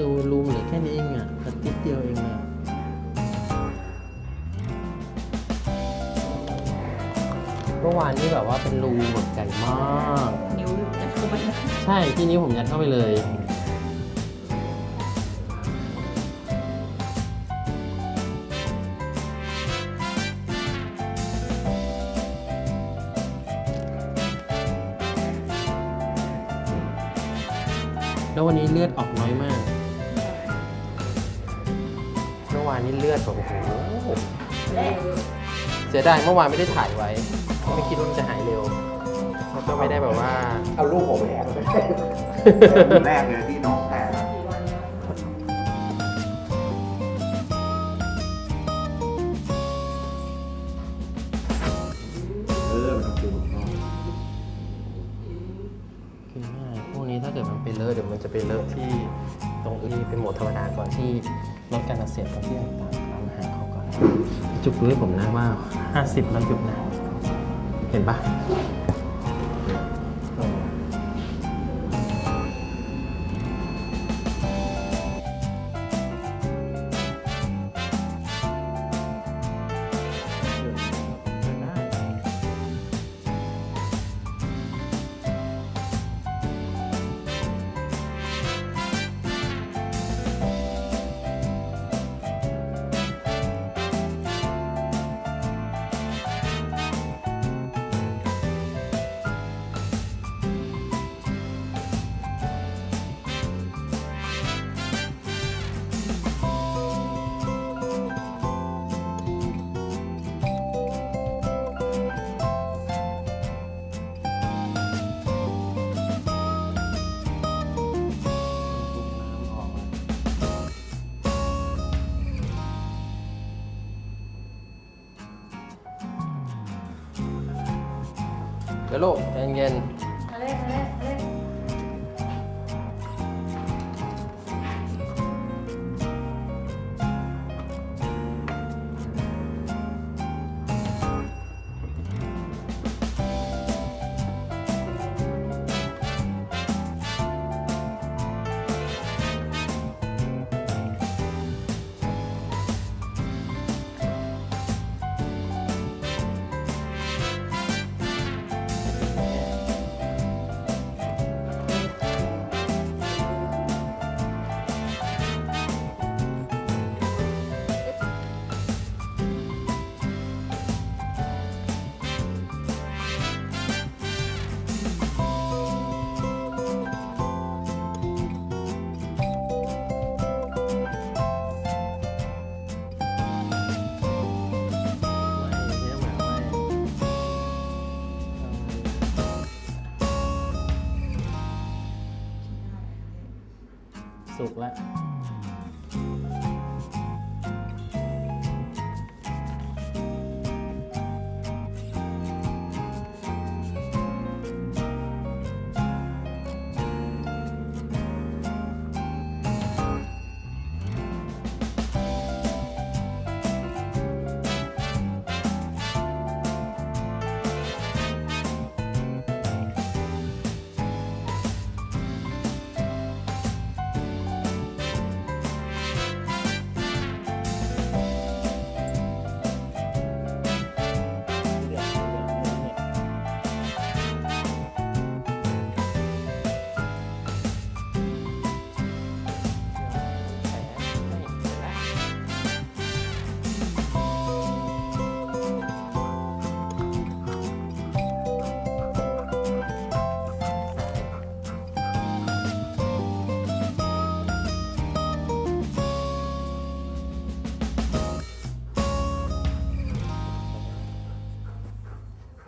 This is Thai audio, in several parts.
ดูรูมเหลือแค่นี้เองอะกระติดเดียวเองอะเมื่อวานนี้แบบว่าเป็นรูแบบใหญ่มาก นิ้วจะเข้าไปนะใช่ที่นี้วผมยัดเข้าไปเลยแล้ววันนี้เลือดออกน้อยมาก นนี้เลือดแบบโอ้โหเสียดายเมื่อวานไม่ได้ถ่ายไว้ ไม่คิดว่ามันจะหายเร็ว แล้วก็ไม่ได้แบบว่า เอาลูกผมไปแอบไปแรกเลยที่น้องแพ้เออ มันต้องปูนเนาะคือง่ายพวกนี้ถ้าเกิดมันไปเลอะเดี๋ยวมันจะไปเลอะที่ตรงที่เป็นโหมดธรรมดาก่อนที่ ลดการอักเสียบตรงที่ต่างๆตามหาเขาก่อน จุกด้วยผมนะว่า 50แล้วจุกนะ เห็นปะ เดี๋ยวลูกใจเย็น มาเลยมาเลย สุกแล้ว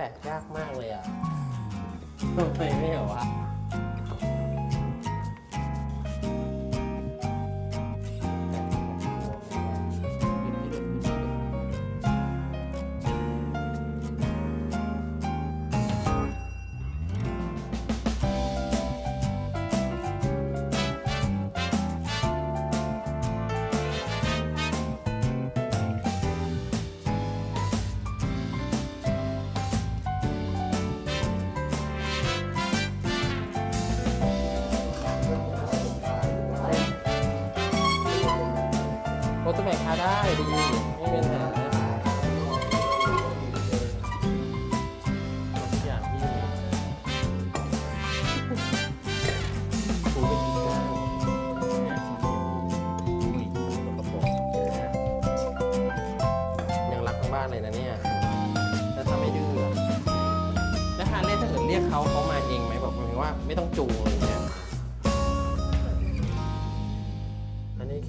แปะยากมากเลยอะทำไมไม่เหรอวะ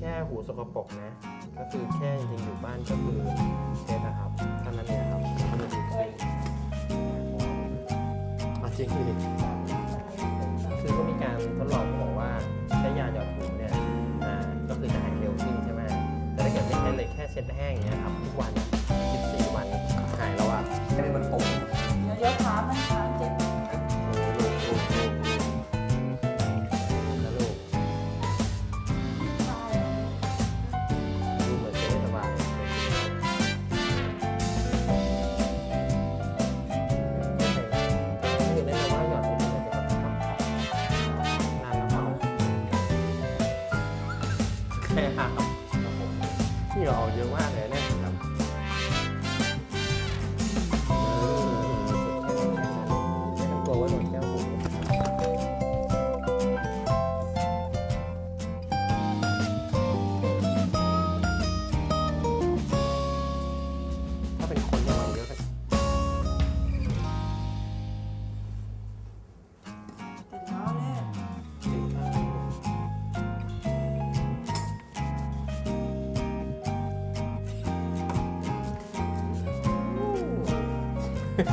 ค่หูสกปรกนะ ก็คือแค่จริงๆอยู่บ้านก็คือเช็ดนะครับเท่านั้นเองครับแล้วก็จะดีขึ้นอะจริงดิคือก็มีการทดลองเขาบอกว่าใช้ยาหยอดหูเนี่ยอ่าก็คือจะหายเร็วขึ้นใช่ไหมแต่ถ้าเกิดไม่ใช้เลยแค่เช็ดแห้งอย่างเงี้ยครับทุกวัน14วันหายแล้วอะแค่นี้มันปุ่มเดี๋ยวเดี๋ยวขามันขา ค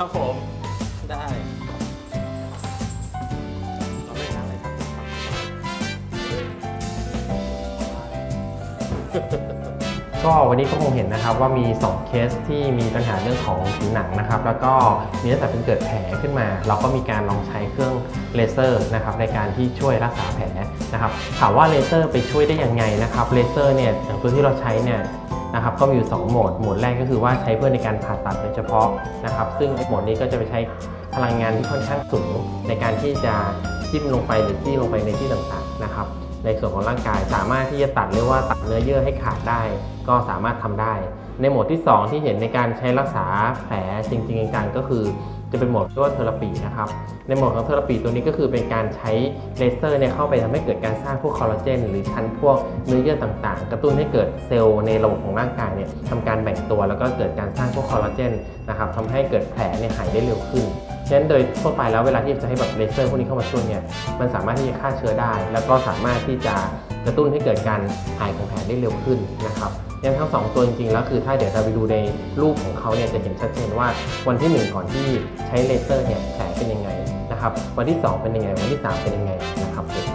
รับผม ก็วันนี้ก็คงเห็นนะครับว่ามี 2 เคสที่มีปัญหาเรื่องของผิวหนังนะครับ แล้วก็มีตั้งแต่เป็นเกิดแผลขึ้นมา เราก็มีการลองใช้เครื่องเลเซอร์นะครับในการที่ช่วยรักษาแผลนะครับถามว่าเลเซอร์ไปช่วยได้ยังไงนะครับเลเซอร์เนี่ยตัวที่เราใช้เนี่ยนะครับก็มีอยู่ 2 โหมด โหมดแรกก็คือว่าใช้เพื่อในการผ่าตัดโดยเฉพาะนะครับ ซึ่งโหมดนี้ก็จะไปใช้พลังงานที่ค่อนข้างสูงในการที่จะจิ้มลงไปหรือจี้ลงไปในที่ต่างๆนะครับ ในส่วนของร่างกาย สามารถที่จะตัดเรียกว่าตัดเนื้อเยื่อให้ขาดได้ ก็สามารถทำได้ ในโหมดที่ 2 ที่เห็นในการใช้รักษาแผลจริงๆจังๆก็คือ จะเป็นโหมดที่ว่าเทอราปีนะครับ ในโหมดของเทอราปีตัวนี้ก็คือเป็นการใช้เลเซอร์เนี่ยเข้าไปทำให้เกิดการสร้างพวกคอลลาเจนหรือชั้นพวกเนื้อเยื่อต่างๆ กระตุ้นให้เกิดเซลล์ในระบบของร่างกายเนี่ยทำการแบ่งตัวแล้วก็เกิดการสร้างพวกคอลลาเจนนะครับทำให้เกิดแผลเนี่ยหายได้เร็วขึ้นฉะนั้นโดยทั่วไปแล้วเวลาที่จะให้แบบเลเซอร์พวกนี้เข้ามาช่วยเนี่ยมันสามารถที่จะฆ่าเชื้อได้ แล้วก็สามารถที่จะ กระตุ้นให้เกิดการหายของแผลได้เร็วขึ้นนะครับยังทั้งสองตัวจริงๆแล้วคือถ้าเดี๋ยวเราไปดูในรูปของเขาเนี่ยจะเห็นชัดเจนว่าวันที่ 1 ก่อนที่ใช้เลเซอร์เนี่ยแผลเป็นยังไงนะครับวันที่ 2 เป็นยังไง วันที่ 3 เป็นยังไงนะครับผม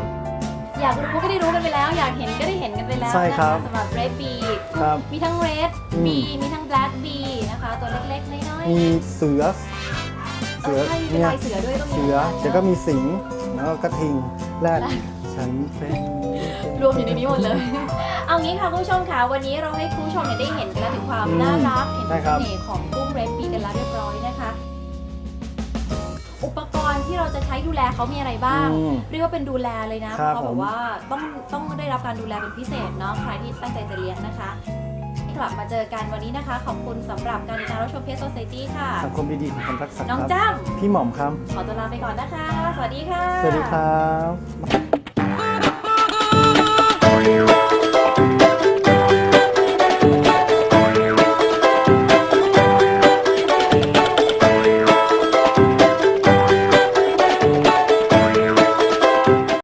อยากรู้ก็ได้รู้กันไปแล้ว อยากเห็นก็ได้เห็นกันไปแล้วใช่ครับนะคะสำหรับ Red Bee ครับมีทั้ง Red อืม Bee มีทั้ง Black Bee นะคะตัวเล็กๆน้อยๆมีเสือเออใช่มีเนี่ยลายเสือด้วยก็มีเสือหมืนนเดี๋ยวก็มีสิงห์แล้วก็กระทิงแรดฉันเป็น รวมอยู่ในนี้หมดเลย เอางี้ค่ะคุณผู้ชมค่ะวันนี้เราให้คุณผู้ชมเนี่ยได้เห็นกันแล้วถึงความอืมน่ารักเห็นใช่เสครับน่ห์ของกุ้ง Red Bee กันแล้วเรียบร้อยนะคะ อุปกรณ์ที่เราจะใช้ดูแลเขามีอะไรบ้าง อืมเรียกว่าเป็นดูแลเลยนะเพครับราะเขาแบผมบว่าต้องต้องได้รับการดูแลเป็นพิเศษเนาะใครที่ตั้งใจจะเลี้ยงนะคะ กลับมาเจอกันวันนี้นะคะ ขอบคุณสำหรับการติดตามรับชมเพจโซ c i ตี้ค่ะ สังคมดีๆของคนรักสัตว์น้องครับ จ้ำพี่หม่อมครับ ขอตัวลาไปก่อนนะคะ สวัสดีค่ะ สวัสดีครับ Thank you.